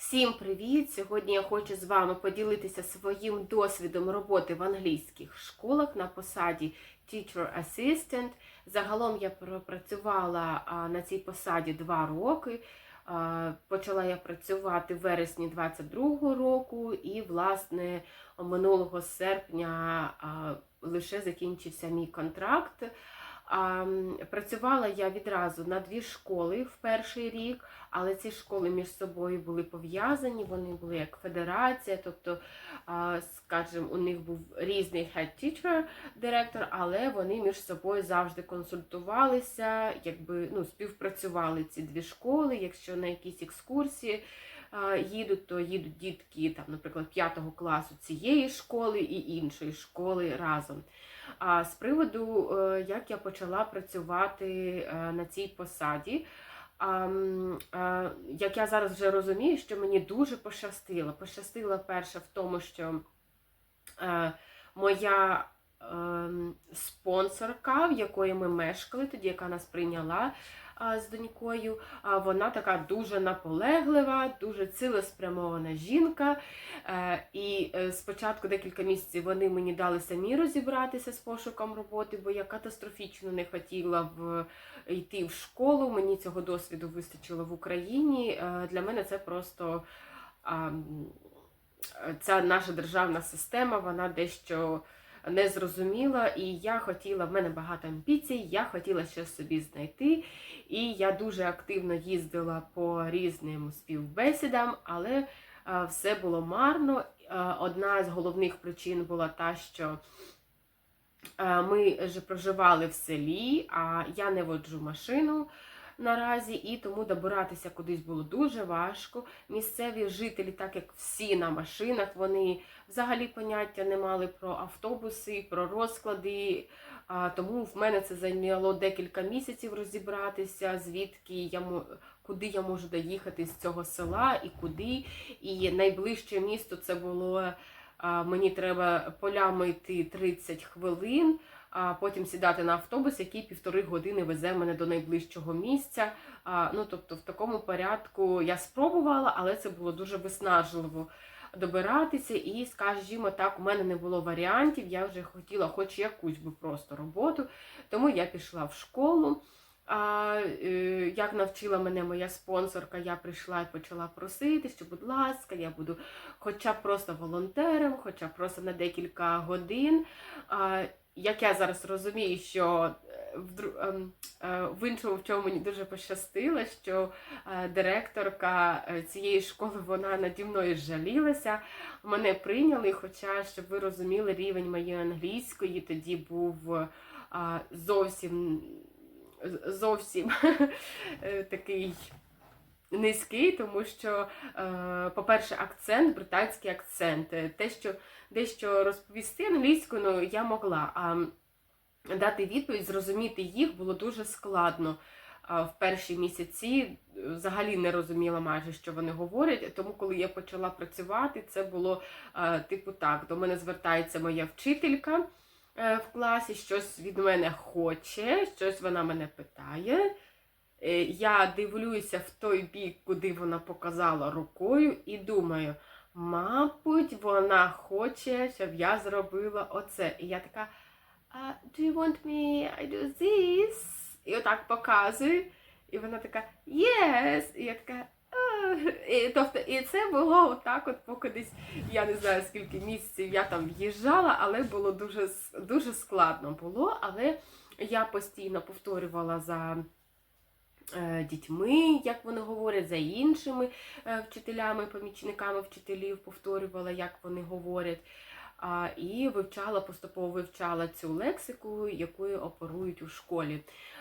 Всім привіт! Сьогодні я хочу з вами поділитися своїм досвідом роботи в англійських школах на посаді Teacher Assistant. Загалом я пропрацювала на цій посаді два роки. Почала я працювати в вересні 22-го року, і, власне, минулого серпня лише закінчився мій контракт. Працювала я відразу на дві школи в перший рік, але ці школи між собою були пов'язані, вони були як федерація, тобто, скажімо, у них був різний head teacher директор, але вони між собою завжди консультувалися, якби ну, співпрацювали ці дві школи. Якщо на якісь екскурсії їдуть, то їдуть дітки, там, наприклад, п'ятого класу цієї школи і іншої школи разом. А з приводу, е, як я почала працювати е, на цій посаді, е, як я зараз вже розумію, що мені дуже пощастило. Пощастило перше в тому, що моя ем, спонсорка, в якої ми мешкали, тоді яка нас прийняла з донькою, вона така дуже наполеглива, дуже цілеспрямована жінка. Е, І е, спочатку декілька місяців вони мені дали самі розібратися з пошуком роботи, бо я катастрофічно не хотіла в йти в школу. Мені цього досвіду вистачило в Україні. Е, Для мене це просто ця наша державна система, вона дещо незрозуміла, і я хотіла, в мене багато амбіцій, я хотіла щось собі знайти. І я дуже активно їздила по різним співбесідам, але все було марно. Одна з головних причин була та, що ми ж проживали в селі, а я не воджу машину наразі, і тому добиратися кудись було дуже важко. Місцеві жителі, так як всі на машинах, вони взагалі поняття не мали про автобуси, про розклади. Тому в мене це зайняло декілька місяців розібратися, звідки я куди я можу доїхати з цього села і куди. І найближче місто це було. Мені треба полями йти 30 хвилин, а потім сідати на автобус, який півтори години везе мене до найближчого місця. А, Ну, тобто, в такому порядку я спробувала, але це було дуже виснажливо добиратися. І, скажімо так, у мене не було варіантів. Я вже хотіла хоч якусь би просто роботу, тому я пішла в школу. А, е, як навчила мене моя спонсорка, я прийшла і почала просити, що, будь ласка, я буду хоча б просто волонтером, хоча б просто на декілька годин. А, як я зараз розумію, що е, ем, е, в іншому, в чому мені дуже пощастило, що е, директорка цієї школи вона наді мною жалілася. Мене прийняли, хоча, щоб ви розуміли, рівень моєї англійської тоді був зовсім зовсім такий низький, тому що, е, по-перше, акцент, британський акцент. Те, що дещо розповісти англійською, ну, я могла, а дати відповідь, зрозуміти їх було дуже складно. В перші місяці е, взагалі не розуміла майже, що вони говорять. Тому, коли я почала працювати, це було е, типу так: до мене звертається моя вчителька в класі, щось від мене хоче, щось вона мене питає. Е, Я дивлюся в той бік, куди вона показала рукою, і думаю, мабуть, вона хоче, щоб я зробила оце. І я така, «А, do you want me I do this? І отак показую. І вона така, yes! І я така. І, тобто, і це було отак, от поки десь, я не знаю скільки місяців я там в'їжджала, але було дуже, дуже складно було. Але я постійно повторювала за дітьми, як вони говорять, за іншими е, вчителями, помічниками вчителів, повторювала, як вони говорять. І вивчала, поступово вивчала цю лексику, якою оперують у школі.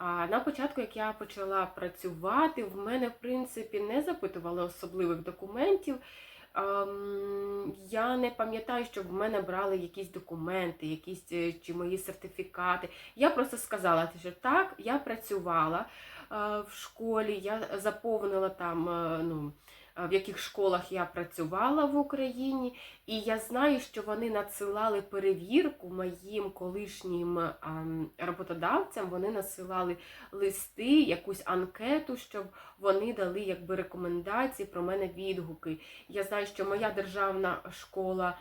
На початку, як я почала працювати, в мене, в принципі, не запитували особливих документів. Ем, я не пам'ятаю, щоб в мене брали якісь документи, якісь е, чи мої сертифікати. Я просто сказала, що так, я працювала е, в школі, я заповнила там е, ну, е, в яких школах я працювала в Україні, і я знаю, що вони надсилали перевірку моїм колишнім роботодавцям. Вони надсилали листи, якусь анкету, щоб вони дали якби рекомендації про мене відгуки. Я знаю, що моя державна школа.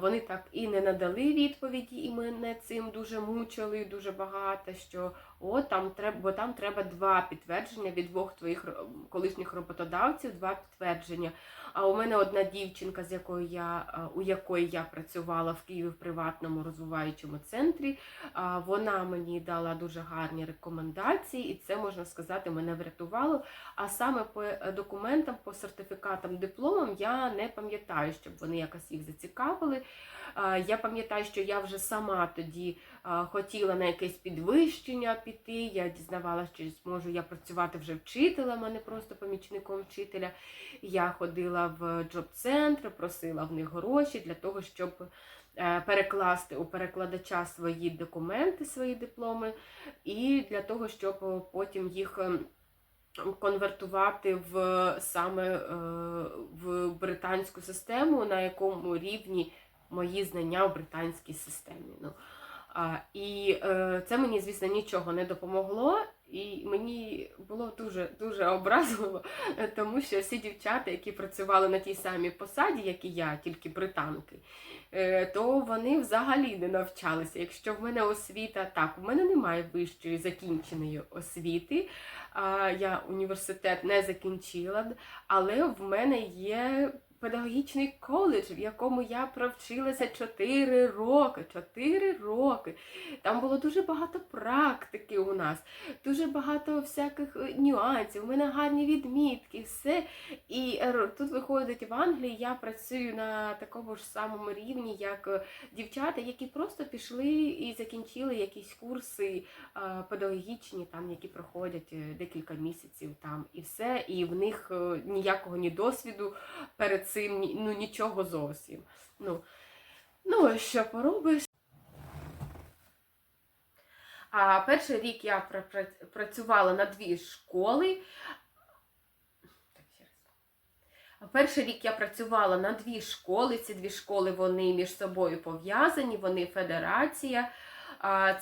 Вони так і не надали відповіді, і мене цим дуже мучили, дуже багато. Що о, там треба, бо там треба два підтвердження від двох твоїх колишніх роботодавців, два підтвердження. А у мене одна дівчинка, з якою я у якої я працювала в Києві в приватному розвиваючому центрі. Вона мені дала дуже гарні рекомендації, і це можна сказати, мене врятувало. А саме по е, документам, по сертифікатам, дипломам я не пам'ятаю, щоб вони якось їх зацікавили. А, Я пам'ятаю, що я вже сама тоді хотіла на якесь підвищення піти. Я дізнавалася, чи зможу я працювати вже вчителем, а не просто помічником вчителя. Я ходила в джоб-центр, просила в них гроші для того, щоб е, перекласти у перекладача свої документи, свої дипломи, і для того, щоб потім їх. Конвертувати в саме е, в британську систему, на якому рівні мої знання в британській системі. Ну, і е, це мені, звісно, нічого не допомогло, і мені було дуже дуже образливо, тому що всі дівчата, які працювали на тій самій посаді, як і я, тільки британки, е, то вони взагалі не навчалися. Якщо в мене освіта, так, в мене немає вищої закінченої освіти. Я університет не закінчила, але в мене є педагогічний коледж, в якому я провчилася 4 роки. 4 роки. Там було дуже багато практики у нас, дуже багато всяких е, нюансів. У мене гарні відмітки, все. І е, тут виходить в Англії, я працюю на такому ж самому рівні, як е, дівчата, які просто пішли і закінчили якісь курси педагогічні, там, які проходять декілька місяців там і все. І в них ніякого ні досвіду перед цим, ну нічого зовсім. Ну, ну що поробиш? А перший рік я пра- пра- працювала на дві школи. Перший рік я працювала на дві школи. Ці дві школи вони між собою пов'язані, вони федерація.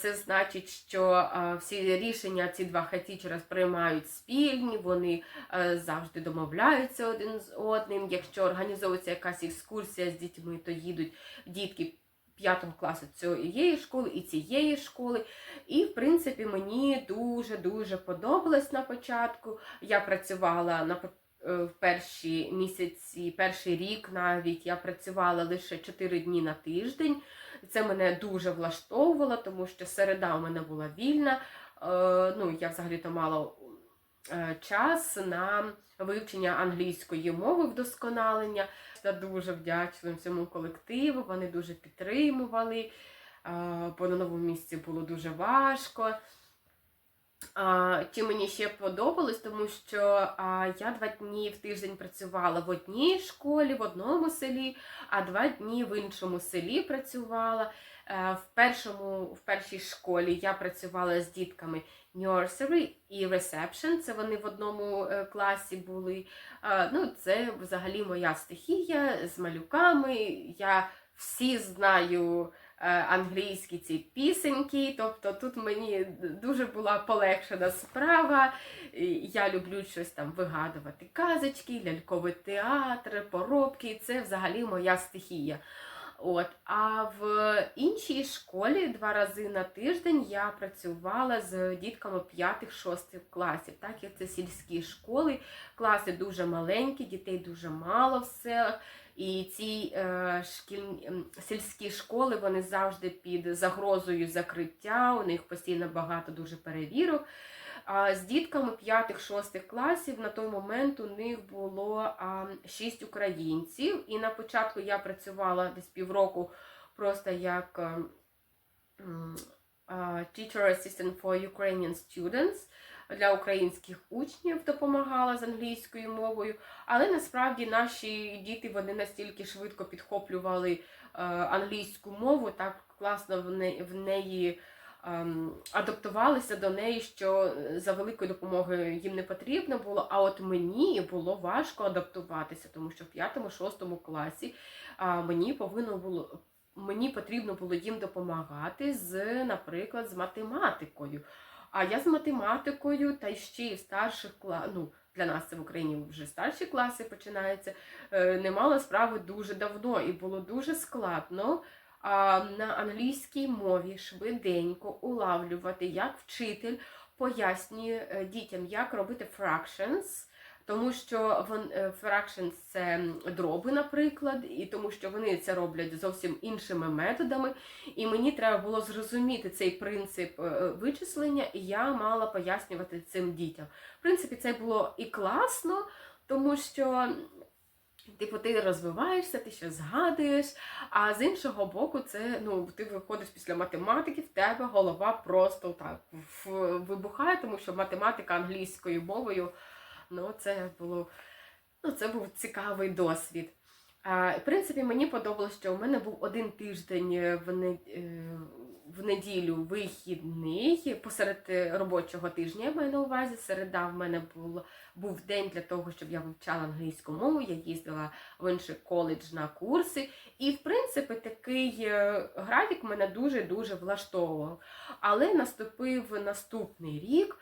Це значить, що всі рішення ці два хатічера приймають спільні, вони е, завжди домовляються один з одним. Якщо організовується якась екскурсія з дітьми, то їдуть дітки п'ятого класу цієї школи і цієї школи. І, в принципі, мені дуже-дуже подобалось на початку. Я працювала на е, в перші місяці, перший рік навіть я працювала лише 4 дні на тиждень. Це мене дуже влаштовувало, тому що середа у мене була вільна. Е, Ну, я взагалі-то мала е, час на вивчення англійської мови, вдосконалення. Я дуже вдячна цьому колективу, вони дуже підтримували, е, бо на новому місці було дуже важко. Чи мені ще подобалось, тому що я два дні в тиждень працювала в одній школі, в одному селі, а два дні в іншому селі працювала. Е, В, першому, в першій школі я працювала з дітками nursery і reception, це вони в одному е, класі були. Ну, це взагалі моя стихія з малюками. Я всі знаю англійські ці пісеньки, тобто тут мені дуже була полегшена справа. Я люблю щось там вигадувати казочки, ляльковий театр, поробки. Це взагалі моя стихія. От, а в іншій школі два рази на тиждень я працювала з дітками 5-6 класів. Так як це сільські школи, класи дуже маленькі, дітей дуже мало в селах. І ці е, шкільні ем, сільські школи вони завжди під загрозою закриття. У них постійно багато дуже перевірок. З дітками 5-6 класів на той момент у них було а, 6 українців. І на початку я працювала десь півроку просто як а, м, teacher assistant for Ukrainian students. Для українських учнів допомагала з англійською мовою, але насправді наші діти вони настільки швидко підхоплювали е, англійську мову, так класно в неї, ем, адаптувалися до неї, що за великою допомогою їм не потрібно було. А от мені було важко адаптуватися, тому що в 5-6 класі мені повинно було. Мені потрібно було їм допомагати з, наприклад, з математикою. А я з математикою, та ще й в старших класах, ну, для нас це в Україні вже старші класи починаються, е, не мала справи дуже давно і було дуже складно на англійській мові швиденько улавлювати, як вчитель пояснює е, дітям, як робити fractions, тому що вон, е, fractions – це дроби, наприклад, і тому що вони це роблять зовсім іншими методами. І мені треба було зрозуміти цей принцип е, вичислення, і я мала пояснювати цим дітям. В принципі, це було і класно, тому що. Типу, ти розвиваєшся, ти щось згадуєш, а з іншого боку, це ну ти виходиш після математики, в тебе голова просто так вибухає, тому що математика англійською мовою, ну це було ну, це був цікавий досвід. В принципі, мені подобалося, що у мене був один тиждень е, в, е, в неділю вихідний посеред е, робочого тижня. Я маю на увазі. Середа в мене був, був день для того, щоб я вивчала англійську мову. Я їздила в інший коледж на курси. І, в принципі, такий е, графік мене дуже-дуже влаштовував. Але наступив наступний рік,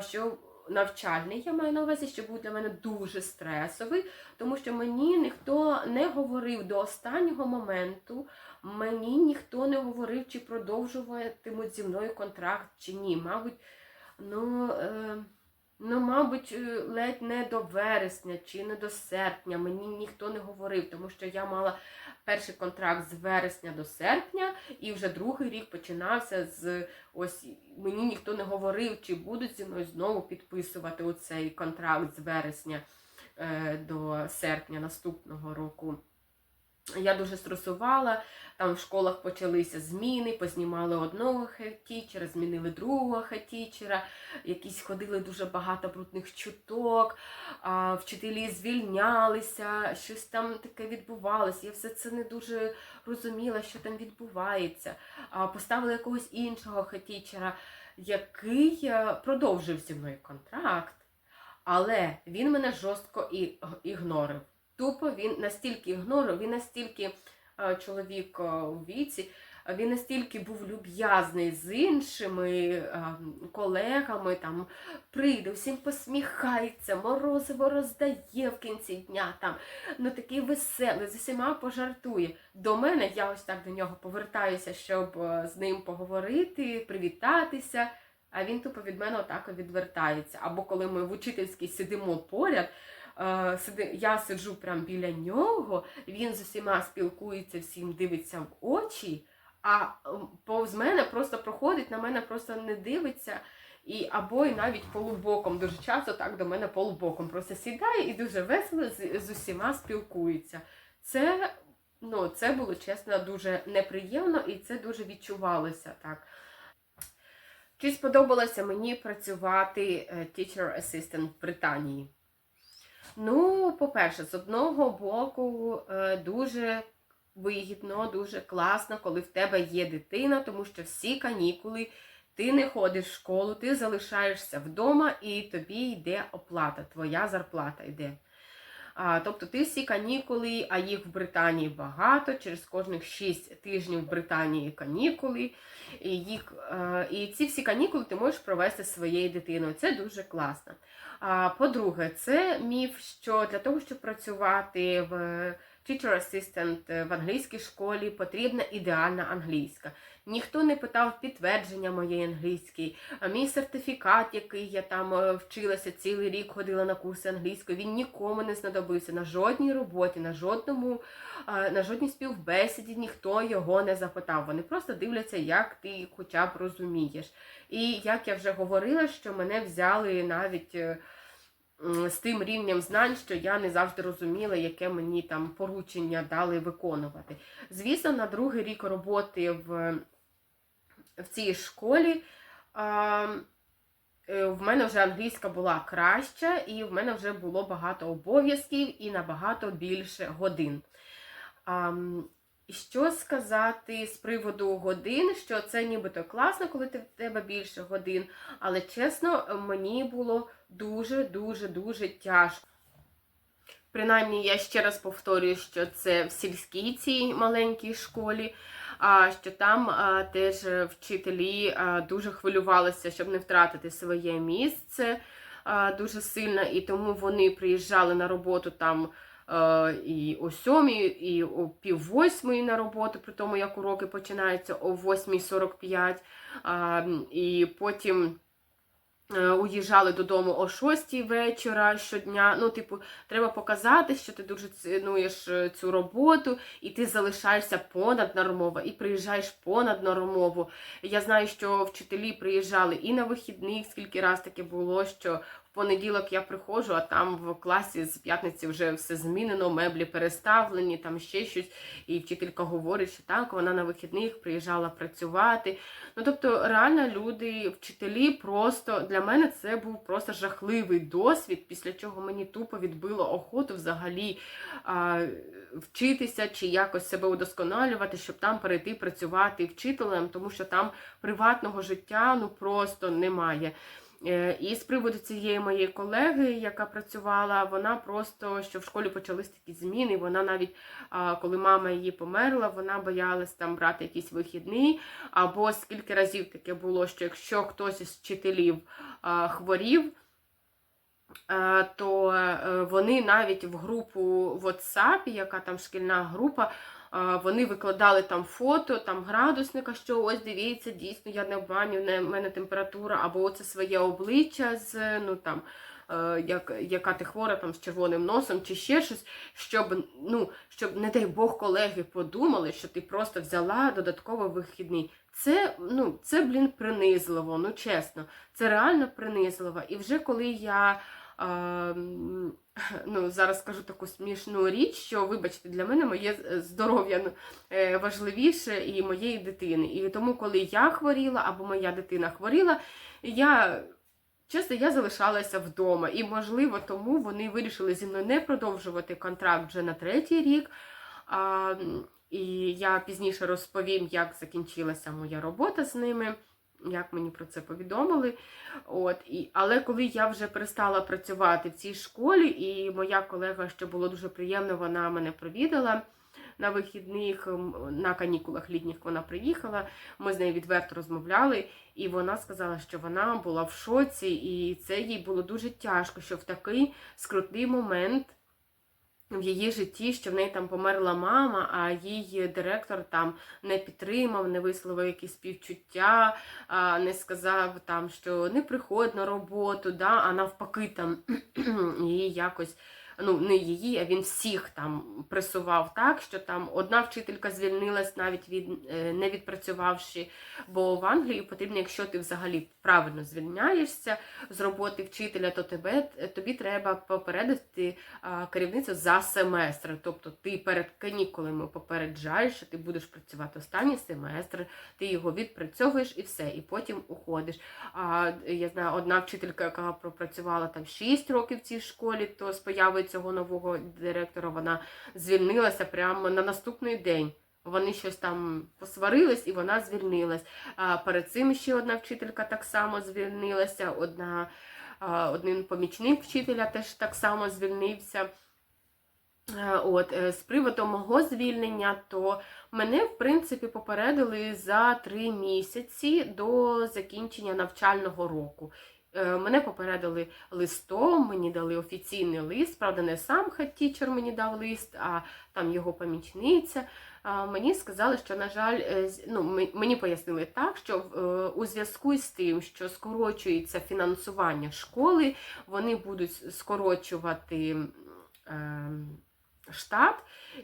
що навчальний, я маю на увазі, що був для мене дуже стресовий, тому що мені ніхто не говорив до останнього моменту, мені ніхто не говорив, чи продовжуватимуть зі мною контракт, чи ні. Мабуть, ну. Е... Ну, мабуть, е, ледь не до вересня чи не до серпня мені ніхто не говорив, тому що я мала перший контракт з вересня до серпня, і вже другий рік починався з ось мені ніхто не говорив, чи будуть зі мною знову підписувати оцей контракт з вересня е, до серпня наступного року. Я дуже стресувала, там в школах почалися зміни, познімали одного хетічера, змінили другого хетічера, якісь ходили дуже багато брудних чуток, а, вчителі звільнялися, щось там таке відбувалося. Я все це не дуже розуміла, що там відбувається. А, поставили якогось іншого хетічера, який е, продовжив зі мною контракт, але він мене жорстко ігнорив. Тупо він настільки ігнорив, він настільки е, чоловік е, у віці, він настільки був люб'язний з іншими е, колегами, там прийде, всім посміхається, морозиво роздає в кінці дня, там, ну такий веселий, з усіма пожартує. До мене я ось так до нього повертаюся, щоб з ним поговорити, привітатися. А він тупо від мене отак відвертається. Або коли ми в учительській сидимо поряд, я сиджу прямо біля нього, він з усіма спілкується, всім дивиться в очі, а повз мене просто проходить, на мене просто не дивиться. І або і навіть полубоком, дуже часто так до мене полубоком просто сідає і дуже весело з, з усіма спілкується. Це, ну, це було чесно дуже неприємно і це дуже відчувалося так. Чи сподобалося мені працювати е, teacher assistant в Британії? Ну, по-перше, з одного боку, е, дуже вигідно, дуже класно, коли в тебе є дитина, тому що всі канікули ти не ходиш в школу, ти залишаєшся вдома і тобі йде оплата, твоя зарплата йде. А, тобто ти всі канікули, а їх в Британії багато, через кожних 6 тижнів в Британії канікули. І, їх, е, і ці всі канікули ти можеш провести своєю дитиною. Це дуже класно. А, по-друге, це міф, що для того, щоб працювати в teacher assistant в англійській школі, потрібна ідеальна англійська. Ніхто не питав підтвердження моєї англійської, а мій сертифікат, який я там е, вчилася цілий рік, ходила на курси англійської, він нікому не знадобився на жодній роботі, на жодному, е, на жодній співбесіді ніхто його не запитав. Вони просто дивляться, як ти хоча б розумієш. І як я вже говорила, що мене взяли навіть. е, З тим рівнем знань, що я не завжди розуміла, яке мені там поручення дали виконувати. Звісно, на другий рік роботи в, в цій школі е, в мене вже англійська була краща, і в мене вже було багато обов'язків і набагато більше годин. Що сказати з приводу годин, що це нібито класно, коли в тебе більше годин, але чесно, мені було дуже-дуже дуже тяжко. Принаймні, я ще раз повторюю, що це в сільській цій маленькій школі, що там теж вчителі дуже хвилювалися, щоб не втратити своє місце дуже сильно, і тому вони приїжджали на роботу там і о сьомій, і о пів восьмої на роботу, при тому як уроки починаються о 8.45, а, і потім. Е, Уїжджали додому о 6 вечора щодня. Ну, типу, треба показати, що ти дуже цінуєш е, цю роботу, і ти залишаєшся понаднормово, і приїжджаєш понаднормово. Я знаю, що вчителі приїжджали і на вихідних, скільки раз таке було, що понеділок я приходжу, а там в класі з п'ятниці вже все змінено, меблі переставлені, там ще щось. І вчителька говорить, що так, вона на вихідних приїжджала працювати. Ну, тобто, реально люди, вчителі, просто для мене це був просто жахливий досвід, після чого мені тупо відбило охоту взагалі а, вчитися чи якось себе удосконалювати, щоб там перейти працювати вчителем, тому що там приватного життя ну просто немає. Е, І з приводу цієї моєї колеги, яка працювала, вона просто що в школі почались такі зміни. Вона навіть коли мама її померла, вона боялась там брати якийсь вихідний. Або скільки разів таке було, що якщо хтось із вчителів хворів. То е, вони навіть в групу WhatsApp, яка там шкільна група, вони викладали там фото, там градусника, що ось дивіться, дійсно я не обманю, в мене температура, або оце своє обличчя з ну там. е, Як, яка ти хвора там з червоним носом чи ще щось, щоб, ну, щоб, не дай Бог, колеги подумали, що ти просто взяла додатково вихідний. Це, ну, це, блін, принизливо, ну чесно, це реально принизливо. І вже коли я ну, зараз скажу таку смішну річ, що, вибачте, для мене моє здоров'я ну, е, важливіше і моєї дитини. І тому, коли я хворіла або моя дитина хворіла, я. Чесно, я залишалася вдома, і, можливо, тому вони вирішили зі мною не продовжувати контракт вже на третій рік. І я пізніше розповім, як закінчилася моя робота з ними, як мені про це повідомили. От, і, але коли я вже перестала працювати в цій школі, і моя колега, що було дуже приємно, вона мене провідала на вихідних, на канікулах літніх вона приїхала. Ми з нею відверто розмовляли, і вона сказала, що вона була в шоці, і це їй було дуже тяжко, що в такий скрутний момент. В її житті, що в неї там померла мама, а її директор там не підтримав, не висловив якісь співчуття, не сказав там, що не приходь на роботу, да, а навпаки, там її якось. Ну, не її, а він всіх там пресував так, що там одна вчителька звільнилась навіть від е, не відпрацювавши. Бо в Англії потрібно, якщо ти взагалі правильно звільняєшся з роботи вчителя, то тебе тобі треба попередити керівницю за семестр. Тобто ти перед канікулами попереджаєш, що ти будеш працювати останній семестр, ти його відпрацьовуєш і все, і потім уходиш. А я знаю, одна вчителька, яка пропрацювала там 6 років в цій школі, то з появою цього нового директора вона звільнилася прямо на наступний день. Вони щось там посварились, і вона звільнилась. А перед цим ще одна вчителька так само звільнилася, одна, один помічник вчителя теж так само звільнився. От, е, з приводу мого звільнення, то мене, в принципі, попередили за три місяці до закінчення навчального року. Е, Мене попередили листом, мені дали офіційний лист, правда, не сам хат-тічер мені дав лист, а там його помічниця. Мені сказали, що, на жаль, е, ну, мені пояснили так, що е, у зв'язку з тим, що скорочується фінансування школи, вони будуть скорочувати. Штат,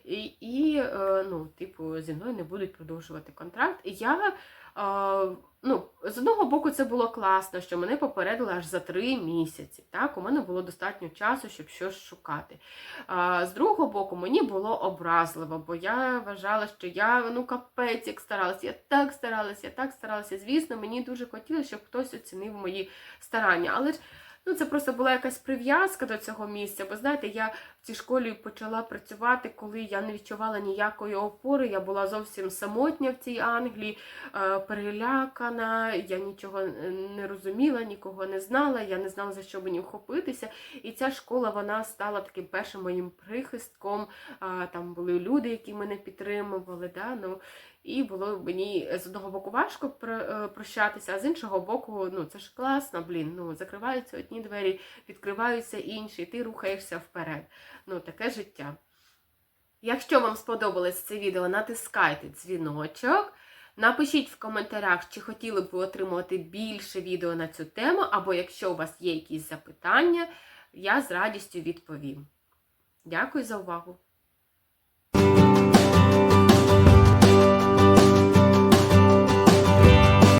і, і е, ну, типу, зі мною не будуть продовжувати контракт. І я, е, ну, з одного боку, це було класно, що мене попередили аж за три місяці. Так? У мене було достатньо часу, щоб щось шукати. З другого боку, мені було образливо, бо я вважала, що я ну капець як старалася, я так старалася, я так старалася. Звісно, мені дуже хотілося, щоб хтось оцінив мої старання. Але ж Ну, це просто була якась прив'язка до цього місця. Бо знаєте, я цій школі почала працювати, коли я не відчувала ніякої опори. Я була зовсім самотня в цій Англії, е, перелякана, я нічого не розуміла, нікого не знала, я не знала, за що мені вхопитися. І ця школа вона стала таким першим моїм прихистком. Там були люди, які мене підтримували. Да? Ну, і було мені з одного боку важко е, прощатися, а з іншого боку, ну це ж класно, блін. Ну закриваються одні двері, відкриваються інші, і ти рухаєшся вперед. Ну, таке життя. Якщо вам сподобалось це відео, натискайте дзвіночок. Напишіть в коментарях, чи хотіли б ви отримувати більше відео на цю тему, або якщо у вас є якісь запитання, я з радістю відповім. Дякую за увагу!